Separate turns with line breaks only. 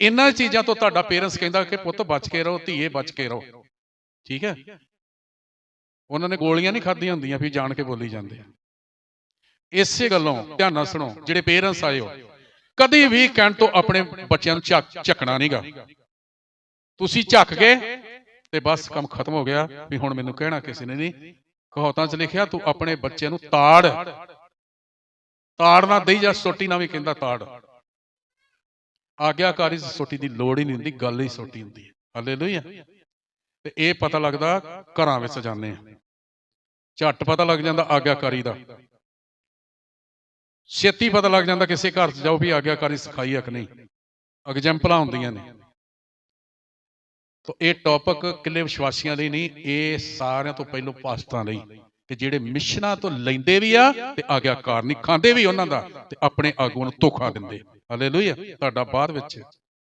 ਇਹਨਾਂ ਚੀਜ਼ਾਂ ਤੋਂ ਤੁਹਾਡਾ ਪੇਰੈਂਟਸ ਕਹਿੰਦਾ ਕਿ ਪੁੱਤ ਬਚ ਕੇ ਰਹੋ, ਧੀਏ ਬਚ ਕੇ ਰਹੋ। ਠੀਕ ਹੈ? ਉਹਨਾਂ ਨੇ ਗੋਲੀਆਂ ਨਹੀਂ ਖਾਧੀਆਂ ਹੁੰਦੀਆਂ ਵੀ ਜਾਣ ਕੇ ਬੋਲੀ ਜਾਂਦੇ ਆ। ਇਸੇ ਗੱਲੋਂ ਧਿਆਨ ਨਾਲ ਸੁਣੋ, ਜਿਹੜੇ ਪੇਰੈਂਟਸ ਆਏ ਹੋ, ਕਦੀ ਵੀ ਕਹਿਣ ਤੋਂ ਆਪਣੇ ਬੱਚਿਆਂ ਨੂੰ ਝੱਕ, ਝੱਕਣਾ ਨਹੀਂਗਾ ਤੁਸੀਂ ਝੱਕ ਗਏ ਤੇ ਬਸ ਕੰਮ ਖਤਮ ਹੋ ਗਿਆ, ਵੀ ਹੁਣ ਮੈਨੂੰ ਕਹਿਣਾ ਕਿਸੇ ਨੇ ਨਹੀਂ। ਕਹੌਤਾਂ 'ਚ ਲਿਖਿਆ, ਤੂੰ ਆਪਣੇ ਬੱਚੇ ਨੂੰ ਤਾੜ। ਤਾੜ ਨਾ ਦੇਈ ਜਾਂ, ਸੋਟੀ ਨਾ ਵੀ ਕਹਿੰਦਾ ਤਾੜ। ਆਗਿਆਕਾਰੀ ਸੋਟੀ ਦੀ ਲੋੜ ਹੀ ਨਹੀਂ ਹੁੰਦੀ, ਗੱਲ ਹੀ ਸੋਟੀ ਹੁੰਦੀ ਹੈ। ਹਾਲੇਲੂਇਆ। ਤੇ ਇਹ ਪਤਾ ਲੱਗਦਾ ਘਰਾਂ ਵਿੱਚ ਜਾਂਦੇ ਆ ਝੱਟ ਪਤਾ ਲੱਗ ਜਾਂਦਾ ਆਗਿਆਕਾਰੀ ਦਾ। ਛੇਤੀ ਪਤਾ ਲੱਗ ਜਾਂਦਾ ਕਿਸੇ ਘਰ 'ਚ ਜਾਓ ਵੀ ਆਗਿਆਕਾਰੀ ਸਿਖਾਈ ਹੈ ਕਿ ਨਹੀਂ। ਐਗਜੈਂਪਲਾਂ ਹੁੰਦੀਆਂ ਨੇ। ਤਾਂ ਇਹ ਟੌਪਿਕ ਕਿਲੇ ਵਿਸ਼ਵਾਸੀਆਂ ਲਈ ਨਹੀਂ, ਇਹ ਸਾਰਿਆਂ ਤੋਂ ਪਹਿਲਾਂ ਪਾਸਤਾਂ ਲਈ। ਕਿ ਜਿਹੜੇ ਮਿਸ਼ਨਾਂ ਤੋਂ ਲੈਂਦੇ ਵੀ ਆ ਤੇ ਆਗਿਆਕਾਰ ਨਹੀਂ, ਖਾਂਦੇ ਵੀ ਉਹਨਾਂ ਦਾ। ਤੇ ਆਪਣੇ ਆਗੂਆਂ ਨੂੰ ਧੋਖਾ ਦਿੰਦੇ। ਹਾਲੇਲੂਇਆ ਤੁਹਾਡਾ ਬਾਅਦ ਵਿੱਚ